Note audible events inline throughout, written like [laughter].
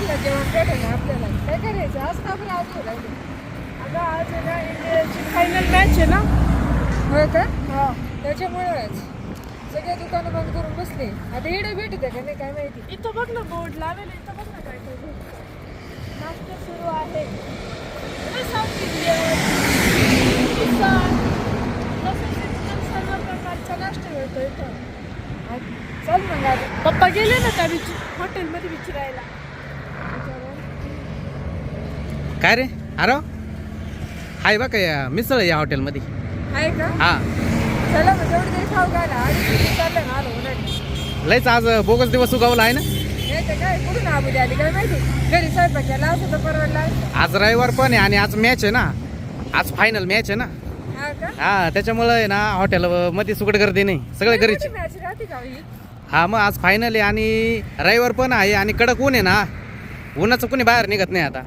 हॉटेलला जेवण भेटेल ना आपल्याला काय करायचं? आज का बरं आज राहिले अगं आज आहे ना इंडियाची फायनल मॅच आहे ना? होय का? हा त्याच्यामुळेच. सगळे दुकानं बंद करून बसले. आता इडे भेटत का? नाही काय माहिती. इथं बघ ना बोर्ड लावेल इथं बघ ना काय काय नाश्ता सुरू आहे. साऊथ सर्व प्रकारचा नाश्ता मिळतो इथं. चल मग पप्पा गेले ना त्या विच हॉटेलमध्ये विचारायला. काय रे? अरे हाय बा काय मिसळ या हॉटेलमध्ये. आहे का? हा. चला मग तेवढं तरी खाऊ घाला. आणि चाललं ना आलो उन्हाळ्यात. लयच आज बोगस दिवस उगवला आहे ना? नाही तर काय कुठून आबू आली काय माहिती? घरी स्वयंपाक केला असं तर परवडला. असतं. आज रविवार पण आहे आणि आज मॅच आहे ना? आज फायनल मॅच आहे ना? हा का? हा त्याच्यामुळं आहे ना हॉटेल मध्ये सुकट गर्दी नाही. सगळे घरीच. आहे. मॅच राहते का हा? मग आज फायनल आहे आणि रविवार पण आहे आणि कडक ऊन आहे ना? उन्हाचं कोणी बाहेर निघत नाही आता.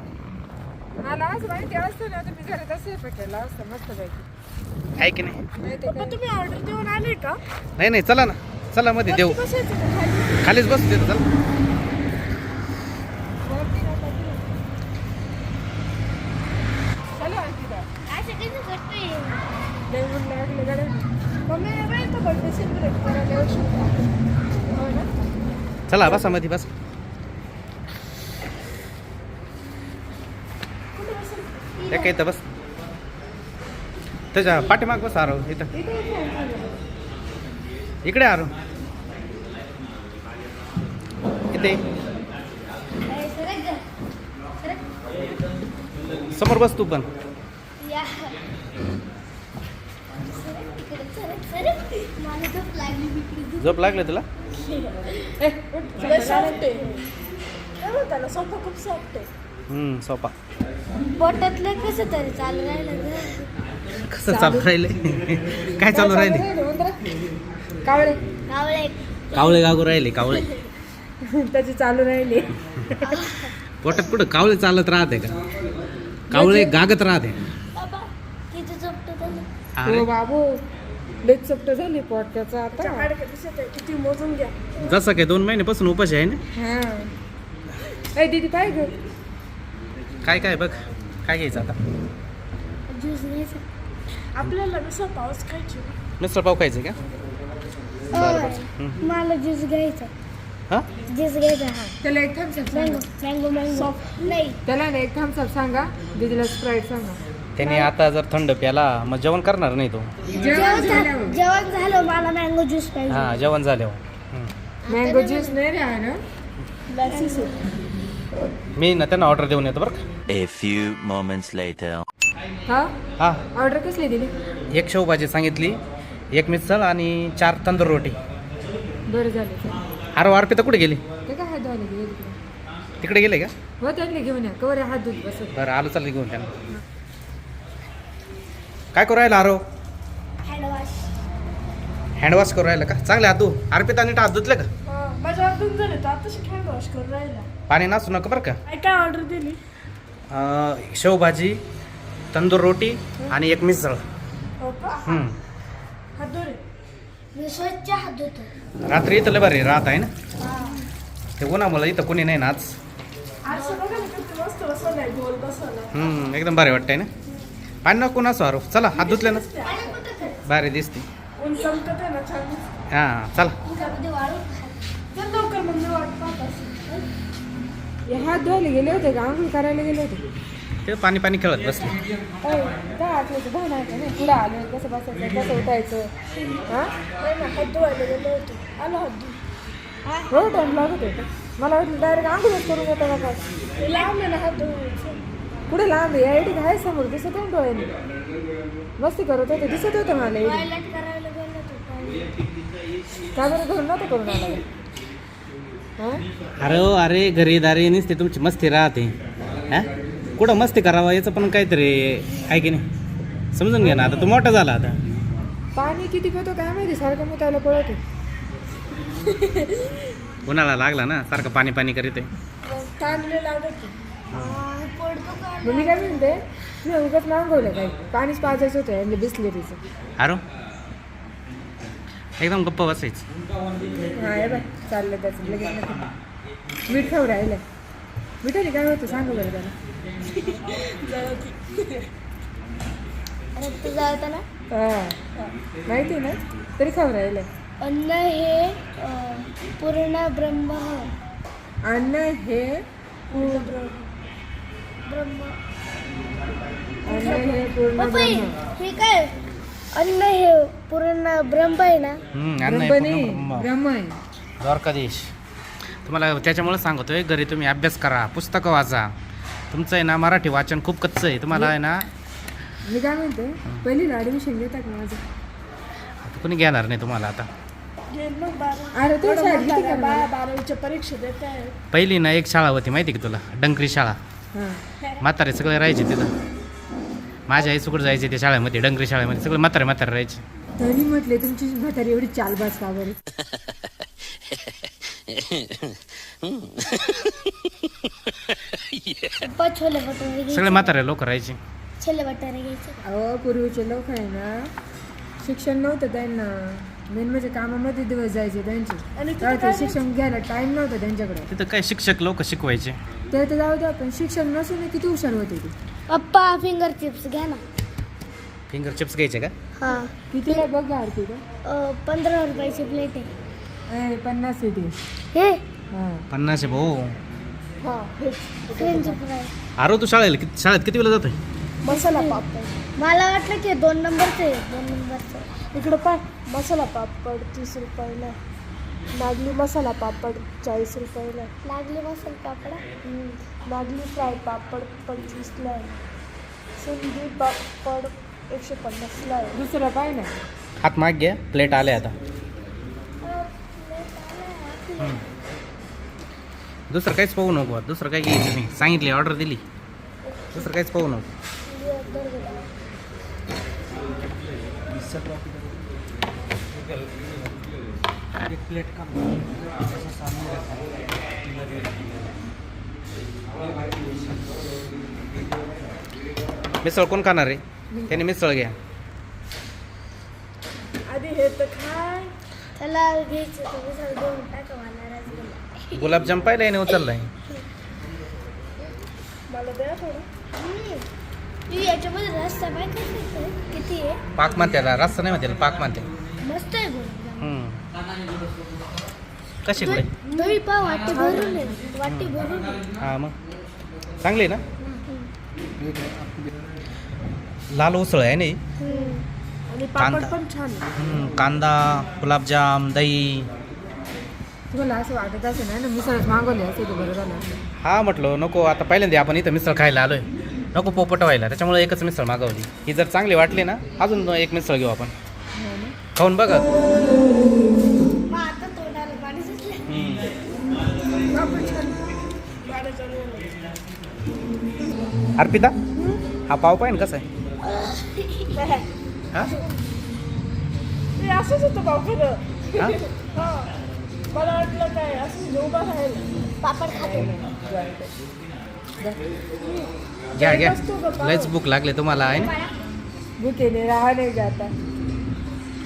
मला असं माहिती असतं ना घरात असं केला असतं मस्त पैकी आहे की नाही पप्पा. तुम्ही ऑर्डर देऊन आले का नाही नाही चला ना चला मध्ये देऊ? खालीच बसू देतो चला. चला लागलं गड्या. Mummy birthday celebrate. हो ना? चला बसा मध्ये बस एक इथं बस. त्याच्या पाठीमाग बस आरो इथं. इकडे आरो इथे. समोर बस तू पण. झोप लागले तुला? सोफा खूप सोपा. पोटातलं कसं तरी चालू राहिलं कसं चालू राहिले काय चालू राहिले? कावळे. कावळे. कावळे गागू राहिले कावळे. [laughs] त्याची चालू राहिली. पोटात कुठं कावळे चालत राहते का? कावळे गागत राहते. बाबा किती झोपतो त्याला अरे, हो बाबू चपट झाली पोट त्याचं त्या आता किती मोजून घ्या. जसं काय दोन महिन्यापासून उपाशी आहे ना? हा. दीदी काय ग. काय काय बघ काय घ्यायचं आता? ज्यूस घ्यायचा. आपल्याला नुसतं पाऊस खायची. मिसळ पाव खायचं का? मला ज्यूस घ्यायचा. हा? ज्यूस घ्यायचा हा. त्याला एक थम्सअप मँगो सांगा. मँगो मँगो नाही. त्याला ना एक थम्सअप सांगा. दीदीला स्प्राईट सांगा. त्याने आता जर थंड प्याला मग जेवण करणार नाही तो. जेवण जेवण झालं झाल्यावर. जेवण झालं मला मँगो ज्यूस पाहिजे. हा जेवण झाल्यावर. हम्म. मँगो ज्यूस नाही रे आहे ना लॅसिस मी ना त्यांना ऑर्डर देऊन येतो बरं का. A few moments later. हा? हा. ऑर्डर कसली दिली? एक शेवभाजी सांगितली एक मिसळ आणि चार तंदूर रोटी. बरं झालं. ते. अरे अर्पिता कुठे गेली? ते काय हात धुवायला गेले तिकडे? तिकडे गेले का? हो त्यांनी घेऊन या. कवर हात धुत बसत. बरं आलो चालले घेऊन त्यांना काय करू राहिला आरो हँडवॉश करू राहिला का? चांगले हात धु. अर्पिता नीट हात धुतले का? माझ्या अजून झाले तर आता हँड वॉश करून राहिला. पाणी नाचू नका बरं का? काय काय ऑर्डर दिली? अं, शेवभाजी तंदूर रोटी आणि एक मिसळ. हो का? हम्म. हात धुरे मी स्वच्छ हात धुतो. रात्री इथं लय बरे राहत आहे ना? ते उन्हामुळे इथं कोणी नाही ना आज. आरसा बघा ना किती मस्त बसवलाय गोल बसवलाय. हम्म, एकदम भारी वाटतंय ना? पाणी नको नसो अरो चला हात धुतले ना. भारी दिसते. ऊन चमकत आहे ना छान दिसतं. हां चला. वाळून लवकर मम्मी वाट पाहत असेल. हे हात धुवायला गेले होते का? आंघोळ करायला गेले होते. ते पाणी पाणी खेळत बसले. अय, काय आठवतं भान आहे का नाही पुढे आले कसं बसायचं कसं उठायचं? हा? नाही ना हात धुवायला गेलो होतो आलो हात धु हो टाइम लागत होता. मला वाटलं डायरेक्ट आंघोळच करून येतो का काय? ना पुढे लांब आहे. आयडी आहे समोर दिसत होतं डोळ्याने? मस्ती करत होते दिसत होतं मला. एडी टॉयलेट करायला गेलो होतो. टॉयलेट. का बरं घरून नव्हतं करून आला? अरे ओ, अरे घरी दारी नुसते तुमची मस्ती राहते. हा? कुठं मस्ती करावा याचं पण काहीतरी आहे की नाही? समजून घ्या ना आता तू मोठा झाला आता. पाणी किती पितो काय माहिती? सारखं मुतायला पळत उन्हाळा लागला ना सारखं पाणी पाणी करीत आहे. पडतो का मग मी काय म्हणते? मी उगाच मागवलं काय पाणीच पाजायचं होतं बिस्लेरीचं. अरे एकदम गप्प बसायचं. हा हे बाय चाललं त्याचं. लगेच नको. मीठ खाऊ राहिलं काय होतं? सांगा बरं त्याला. हा. माहिती आहे ना? तरी खाऊ राहिलं अन्न हे अं, पूर्ण ब्रह्म अन्न हे ब्रह्म. अन्न हे पूर्ण ब्रह्म. हे काय? अन्न हे पूर्ण ब्रह्म आहे ना? हम्म, अन्न आहे ब्रह्म पूर्ण नाही ब्रह्म. ब्रह्म आहे. द्वारकाधीश तुम्हाला त्याच्यामुळे सांगतोय घरी तुम्ही अभ्यास करा पुस्तकं वाचा. तुमचं आहे ना मराठी वाचन खूप कच्चं आहे. तुम्हाला आहे ना मी काय म्हणते पहिलीला ऍडमिशन घेता का माझं. आता कोणी घेणार नाही तुम्हाला आता? घेईन मग बारा अरे तू शाळेत किती बारा करणार? बारावीच्या परीक्षा देत आहे. पहिली ना एक शाळा होती माहिती का तुला? डंकरी शाळा. हा. म्हातारे सगळे राहायचे तिथं. माझ्या आई सुकड जायचे त्या शाळेमध्ये डंगरी शाळेमध्ये सगळे म्हातारे म्हातारे राहायचे. तरी म्हटले तुमची म्हातारी एवढी चालबाज का बरं? पप्पा छोले भटुरे सगळे म्हातारे लोक राहायचे. छोले भटुरे घ्यायचे. अहो पूर्वीचे लोक आहे ना शिक्षण नव्हतं त्यांना. मेन म्हणजे कामामध्ये दिवस जायचे त्यांचे. आणि काय ते शिक्षण घ्यायला टाइम नव्हता त्यांच्याकडे. तिथं काय शिक्षक लोक शिकवायचे? ते तर जाऊ द्या पण शिक्षण नसून किती हुशार होते ते. पप्पा फिंगर चिप्स घ्या ना. फिंगर चिप्स घ्यायचे का? हा. कितीला बघ आरती का अं, पंधरा रुपयाची प्लेट आहे. ए, पन्नास येते हे? हा. पन्नास आहे भाऊ. हा फ्रेंच फ्राय आरो तू शाळेला किती शाळेत किती वेळा जातोय? मला वाटलं की दोन नंबरचं आहे दोन नंबरचं. इकडं पाय. मसाला पापड तीस रुपयाला. नागली मसाला पापड चाळीस रुपयाला. लागली मसाला पापडा? हम्म. नागली फ्राय पापड पंचवीसला आहे. सिंधी पापड एकशे पन्नासला आहे. दुसरं पाय ना. हात माग घ्या प्लेट आले आता. दुसरं काहीच पाहू नको. दुसरं काही घ्यायचं नाही. सांगितली ऑर्डर दिली. दुसरं काहीच पाहू नको. मिसळ कोण खाणार आहे? त्याने मिसळ घ्या. आधी हे तर खाय. त्याला घ्यायचं तर मिसळ देऊन टाका मला रसगुल्ला गुलाबजाम पाहिला याने उचललाय. मला द्या थोडं. हम्म. तू याच्यामध्ये रस्ता किती आहे? पाक मानत्याला रस्ता नाही म्हणते पाक मानते मस्त आहे गुलाबजाम कशी काय दही- दही पाव वाटी भरून आहे वाटी भरून आहे. हा मग. चांगली आहे ना? लाल उसळ आहे नाही कांदा. कांदा गुलाबजाम दही. तुम्हाला असं वाटत असेल ना ना मिसळच मागवले असे तर बरं झालं असतं. हा म्हटलं नको आता पहिल्यांदा आपण इथं मिसळ खायला आलोय. नको पोपट व्हायला त्याच्यामुळे एकच मिसळ मागवली. ही जर चांगली वाटली ना अजून एक मिसळ घेऊ आपण? खाऊन बघा. अर्पिता हा पाव पाहिजे कसा आहे? हा? ते असंच होतं हा? हा. मला वाटलं काय असं उभा राहायला पापड खातो. घ्या घ्या. पाव? लयच भूक लागले तुम्हाला आहे ना? भुकेने राहा नाही जाता.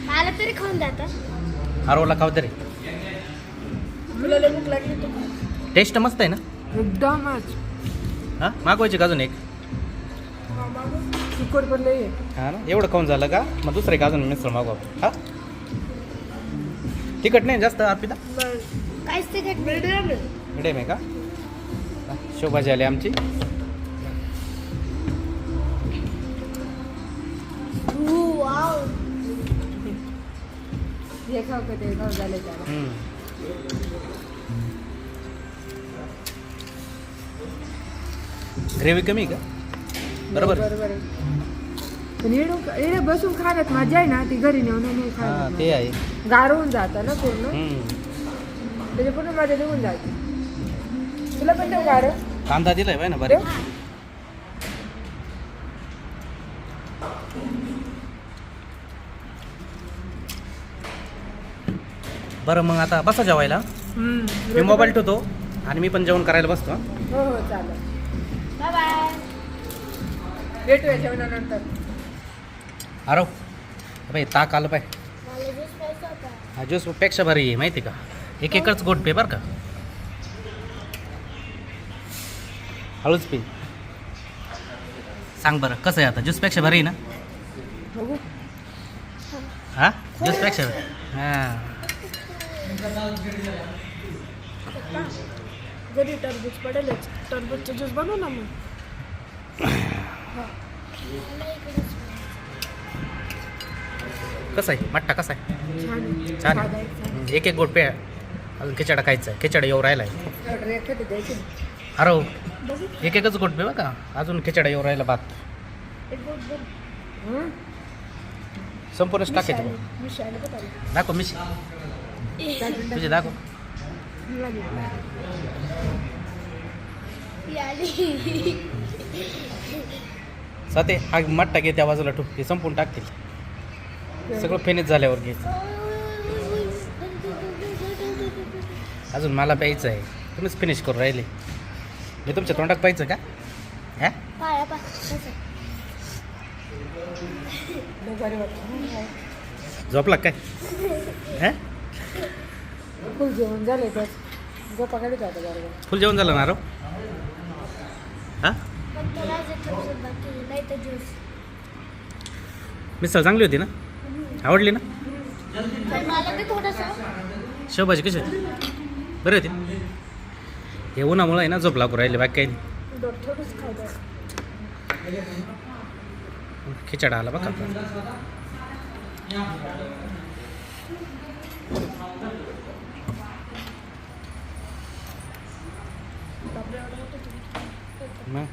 मला तरी खाऊन जातात आरोला खाऊ तरी. भूक लागली टेस्ट मस्त आहे ना? एकदमच हा? मागवायची का अजून एक? तिखट पण. हा ना? एवढं खाऊन झालं का? मग दुसरं एक अजून मिसळ मागवा हा? तिखट नाही जास्त अर्पिता? काहीच ते मीडियम आहे. का? हा, शेवभाजी आली आमची. हे खाऊ का ते खाऊ झाले त्याला. ग्रेव्ही कमी आहे का? बरोबर. बरोबर आहे. पण बसून खाण्यात मजा आहे ना ती घरी नेऊन नाही हा ते आहे. गारवून जातं ना पूर्ण. हम्म. त्याच्या पूर्ण मजा निघून जाते. तुला पण देऊ गार कांदा दिलाय बाय ना बरे बरं मग आता बसा जेवायला. मी मोबाईल ठेवतो आणि मी पण जेवण करायला बसतो हा. हो हो चालेल. बाय बाय भेटूया जेवणानंतर. आरो बाई ताक आलं पाय. मला ज्यूस प्यायचा होता. हा ज्यूसपेक्षा भारी आहे माहिती का? एक एकच गोट पे बरं का? हळूच पी. सांग बरं कसं आहे आता? ज्यूसपेक्षा बरं आहे ना? बघू. हां? ज्यूसपेक्षा हां. घरी टरबूज पडेल टरबूजचे ज्यूस बनव ना मग. कसं आहे? मट्टा कसा आहे? छान आहे. एक एक गोट पे अजून खिचडा खायचा आहे. खिचडा येऊ राहिला आहे. अरे हो. एक एकच गोट पे बघा. अजून खिचडा येऊ राहिला भात? संपूर्णच टाकायचं दाखव मिशी तुझे दाखव. साते हा मट्टा घे त्या बाजूला ठोक ते संपून टाकतील. सगळं फेनीत झाल्यावर घे. अजून मला प्यायचं आहे. तुम्हीच फिनिश करू राहिले. मी तुमच्या तोंडात प्यायचं का? हा? झोपला काय? हा? फुल जेवण झालं तर झोपा काढत होता बरोबर. फुल जेवण झालं ना रो हा? पण त्याला थोडंसं बाकी आहे, नाही तर ज्यूस मिसळ चांगली होती ना? आवडली ना? पण मला बी थोडंसं शेवभाजी कशी होती? बरी होती? हे उन्हामुळं आहे ना झोप लागू राहिले बाकी काही नाही. दोन थोडंच खिचडा आला बघा आता. मग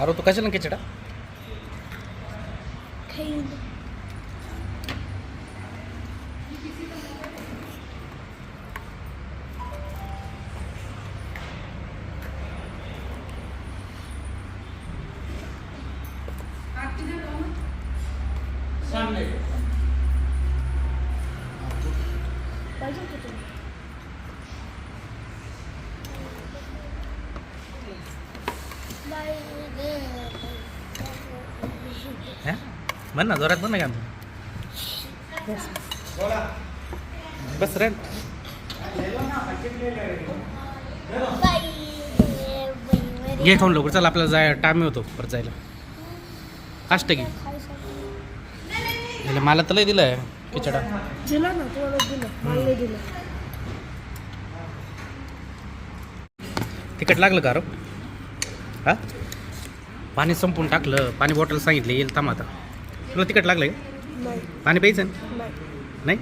अरे तू कशाला खिचडा खाईन म्हण ना जोरात बन ना का बस रे घे खाऊन लवकर चल आपल्याला जाय टाइम होतो परत जायला काष्ट घे मला तर लय दिलं आहे खिचडा दिला ना तुम्हाला दिलं मला नाही दिलं तिकट लागलं का रो हा पाणी संपून टाकलं पाणी बॉटल सांगितलं येईल थांब आता तुला तिकट लागलं नाही. पाणी प्यायचं? नाही. नाही?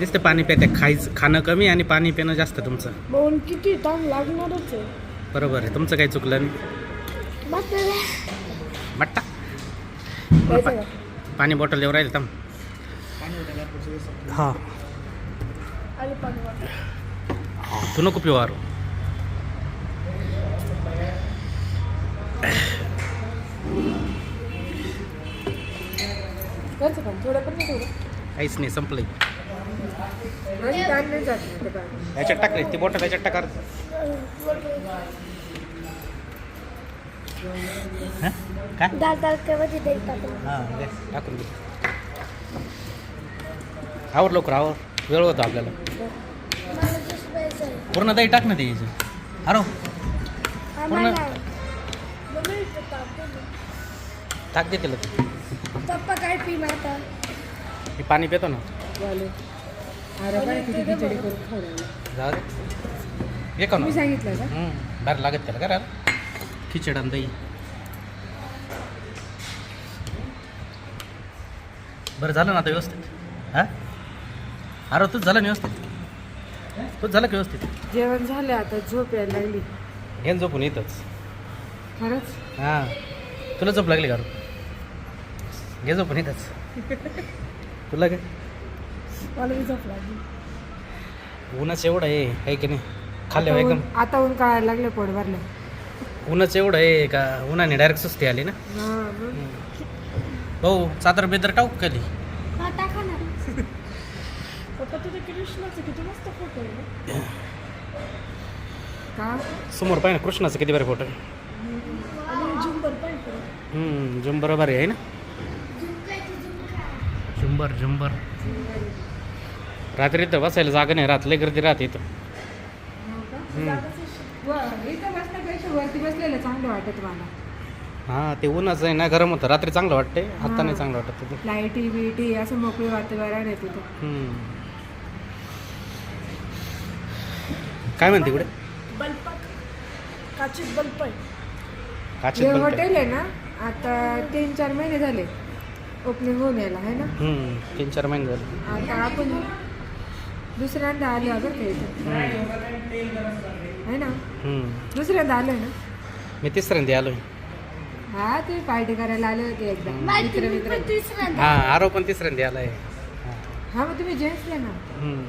नुसतं पाणी प्यायचं खायचं खाणं कमी आणि पाणी पिणं जास्त तुमचं. किती ताण लागणारच आहे. बरोबर आहे. तुमचं काही चुकलं? नाही बट्टा. पाणी बॉटल येऊ राहील थांब. हां. तू नको पिऊ आरो द्यायचं का थोडं पण नाही थोडं काहीच नाही संपलंय. आणि ताण नाही जात नाही ते काय. याच्यात टाक रे ती बॉटल याच्यात टाका हां? काय? दाल दाल केव्हाची दही टाकून हां दे टाकून दे. आवर लवकर आवर. वेळ होतो आपल्याला. मला ज्यूस प्यायचं आहे पूर्ण दही टाक ना ते याचं अरो आम्हाला मम्मी इथं ताप दे ना. टाक दे त्याला. पिणार आता. मी पाणी पितो ना. झालं अरे बाय किती खिचडी करून खावलं जाऊ दे. ये का ना. मी सांगितलं का? हम्म, बरं लागत त्याला करा खिचड आणि दही. बरं झालं ना आता व्यवस्थित? हां? अरे तूच झालं ना व्यवस्थित? तूच झालं का व्यवस्थित? जेवण झालं आता झोप यायला लागली. घेऊन झोपून येतच. खरंच? हां. तुला झोप लागली का? रे? घे झोपून येतच तुला काय? मला झोप लागली. ऊनच एवढं आहे आहे की नाही? खाल्ल्यावर आता एकदम आता ऊन काढायला लागले पोट भरलं. ऊनच एवढं आहे का? उन्हाने डायरेक्ट सुस्ती आली ना? हा भाऊ चादर बेदर टाकू कधी? हा टाका ना. पप्पा कृष्णाचे किती मस्त फोटो आहे ना? का? समोर पाहिजे कृष्णाचं किती बरे फोटो आणि झुंबर पाहिजे हम्म, झुंबर बरे आहे ना? झुंबर झुंबर. रात्री तर बसायला जागा नाही लय गर्दी राहते इथं. हो इथं बसण्यापेक्षा वरती बसलेलं चांगलं वाटत मला हां ते ऊनच आहे ना गरम होतं. रात्री चांगलं वाटते आता नाही चांगलं वाटत तिथं. लाईटी बिटी असं मोकळे वातावरण आहे तिथं. हम्म. काय म्हणते इकडे? बल्ब काचित आहे काचेत हे आहे. हॉटेल आहे ना आता तीन चार महिने झाले. ओपनिंग होऊन यायला आहे ना? हम्म, तीन चार महिने झाले. आता आपण दुसऱ्यांदा आलो का इथं. आहे ना? हम्म. दुसऱ्यांदा आलो ना? मी तिसऱ्यांदा आलोय. हा तुम्ही पार्टी करायला आले होते एकदा. मित्र मित्र हां आरो पण तिसऱ्यांदा आलाय. हां. हा मग तुम्ही जेंट्स ना? हम्म.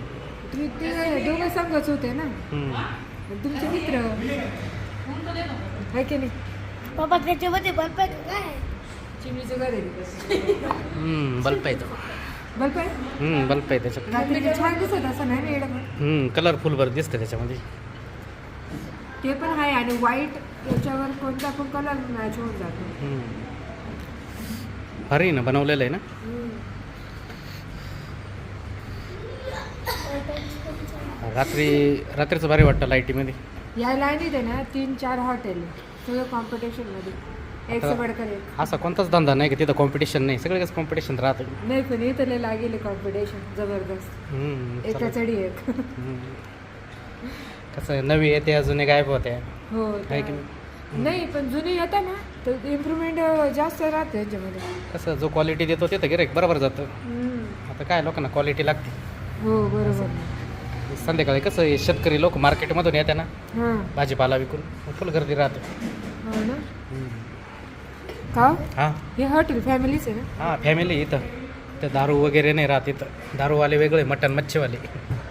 तुम्ही ते दोघं संघच होते ना? हम्म. तुमचे मित्र? आहे की नाही? बाबा त्याच्यामध्ये का काय? हम्म, बल्ब आहे तो. बल्ब आहे? हम्म, बल्ब आहे त्याच्यात. रात्री छान दिसत असं नाही. हम्म, कलरफुल बरं दिसतं त्याच्यामध्ये. ते पण आहे आणि व्हाईट याच्यावर कोणता पण कलर मॅच होऊन जातो. हम्म. भारी आहे ना बनवलेलं आहे ना? रात्री रात्रीचं भारी वाटतं लाईटीमध्ये या लाईनीत आहे ना तीन चार हॉटेल सगळं कॉम्पिटिशनमध्ये. एक एक. असा कोणताच धंदा नाही की तिथं कॉम्पिटिशन नाही. सगळेच कॉम्पिटिशन राहतं. नाही पण इथं लय लागेल कॉम्पिटिशन जबरदस्त. हम्म, एका चला. चढी एक. हम्म. कसं आहे, नवी येते अजून गायब होते. हो आहे की त्या- नाही पण जुनी येतात ना तर इम्प्रुव्हमेंट जास्त राहते याच्यामध्ये. कसं जो क्वालिटी देतो तिथं गिरायक बरोबर जातं. हम्म. आता काय लोकांना क्वालिटी लागते. हो बरोबर. संध्याकाळी कसं शेतकरी लोक मार्केटमधून येते ना हां. भाजीपाला विकून फुल गर्दी राहते. हो ना. हम्म. का? हां? हे हॉटेल फॅमिलीच आहे ना? हां फॅमिली इथं. तर दारू वगैरे नाही राहत इथं. दारूवाले वेगळे मटन मच्छीवाले.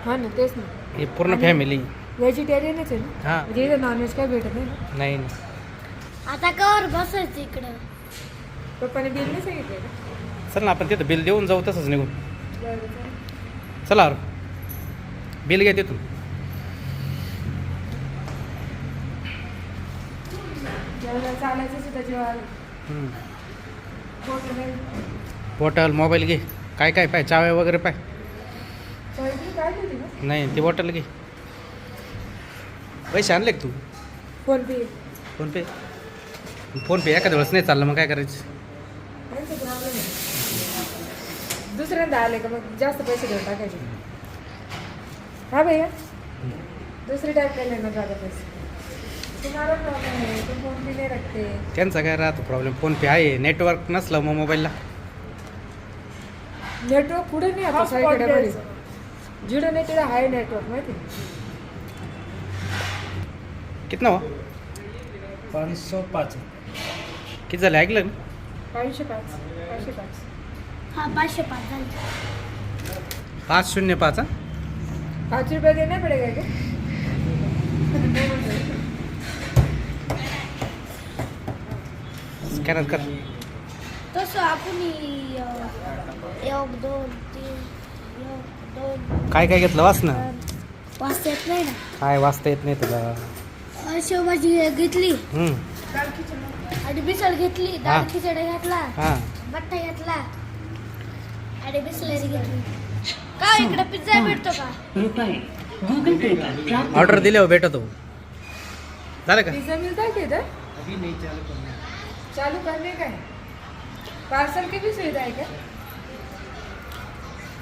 हा ना तेच ना. हे पूर्ण फॅमिली व्हेजिटेरियनच आहे ना? हां. म्हणजे इथं नॉनव्हेज काय भेटत नाही ना? नाही नाही. आता कवर बसायचं इकडं. पप्पाने बिल नाही सांगितलं ना चल ना आपण तिथं बिल देऊन जाऊ तसंच निघून. बरं, चालेल. चला अरे बिल घ्या तिथून. चालायचं सुद्धा जेवायला. बॉटल मोबाईल घे. काय काय पाय चाव्या वगैरे पाय. ना नाही ती बॉटल घे. पैसे आणले का तू? फोन पे फोन पे फोन पे एखाद्या वेळेस नाही चाललं मग काय करायचं? दुसऱ्यांदा आले का मग जास्त पैसे देऊन टाकायचे. हा भैया? दुसरी टाईप लेना ज़्यादा पैसे. तुम्हाला प्रॉब्लेम आहे. तुम फोन पे नाही रखते. त्यांचा काय राहतो प्रॉब्लेम फोन पे आहे. नेटवर्क नसलं मग मोबाईलला नेटवर्क कुठे नाही आता Hotspot सगळीकडे बरी द्यायचं. जिडं नाही तिथं हाय नेटवर्क माहिती कितना हो पाँच सौ पाँच. किती झाले? ऐकलं ना पाचशे पाच. पाचशे पाच. हा पाचशे पाच झाले. पाच शून्य पाच हां? पाच रुपये देना पडेगा क्या स्कॅनर कर. तसं आपण ही, एक दोन तीन एक दोन काय काय घेतलं? वाच ना वाजता येत नाही ना? काय वाचता येत नाही तुला? शेवभाजी घेतली. हम्म. आणि मिसळ घेतली. डाळ खिचडा घेतला. हां. बट्टा घेतला. आणि बिस्लरी घेतली. का इकडे पिझ्झा भेटतो का? ऑर्डर दिल्यावर भेटतो. झालं का? पिज्जा मिलता है क्या इधर चालू करने का है पार्सल की भी सुविधा है क्या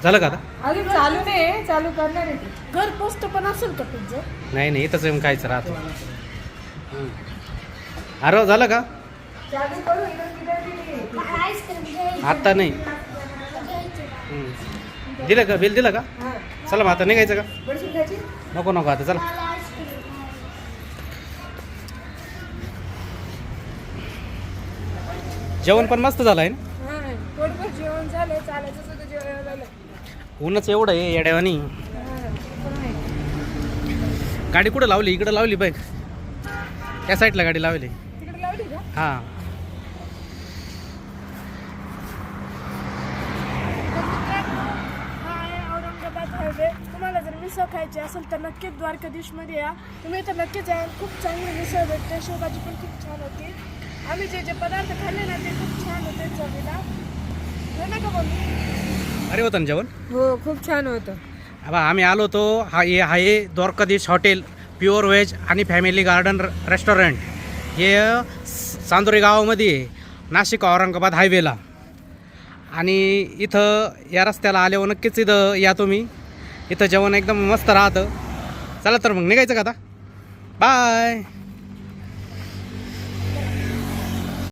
झालं का आता? अजून चालू नाही आहे चालू करणार आहे ती. घर पोस्ट पण असेल का पिझ्झा? नाही नाही इथंच येऊन खायचं राहतो अरे हो, झालं का? चालू करू इधर किधर भी नहीं. आईस्क्रीम आत्ता. दिलं का? बिल दिलं का? हा. चला मग आता निघायचं का? खायची नको नको आता चला. जेवण पण मस्त झालं आहे ना हा पोटभर जेवण झालं चालायचं सुद्धा जेवण झालं ऊनच एवढं आहे येड्यावानी. गाडी कुठं लावली? इकडं लावली बाईक त्या साईडला गाडी लावली. तिकडे लावली का? हां. हा आहे औरंगाबाद हायवे तुम्हाला जर मिसळ खायची असेल तर नक्कीच द्वारकाधीशमध्ये या. तुम्ही इथं नक्कीच या. खूप चांगली मिसळ भेटते. शेवभाजी पण खूप छान होती. आम्ही जे जे पदार्थ खाल्ले ना ते खूप छान होते चवीला. हे बोलू अरे होतं ना जेवण? हो खूप छान होतं. बा आम्ही आलो होतो हा हे आहे द्वारकाधीश हॉटेल प्युअर व्हेज आणि फॅमिली गार्डन र- रेस्टॉरंट. हे स- चांदोरी गावामध्ये आहे नाशिक औरंगाबाद हायवेला. आणि इथं या रस्त्याला आल्यावर नक्कीच इथं या तुम्ही. इथं जेवण एकदम मस्त राहतं. चला तर मग निघायचं का आता? बाय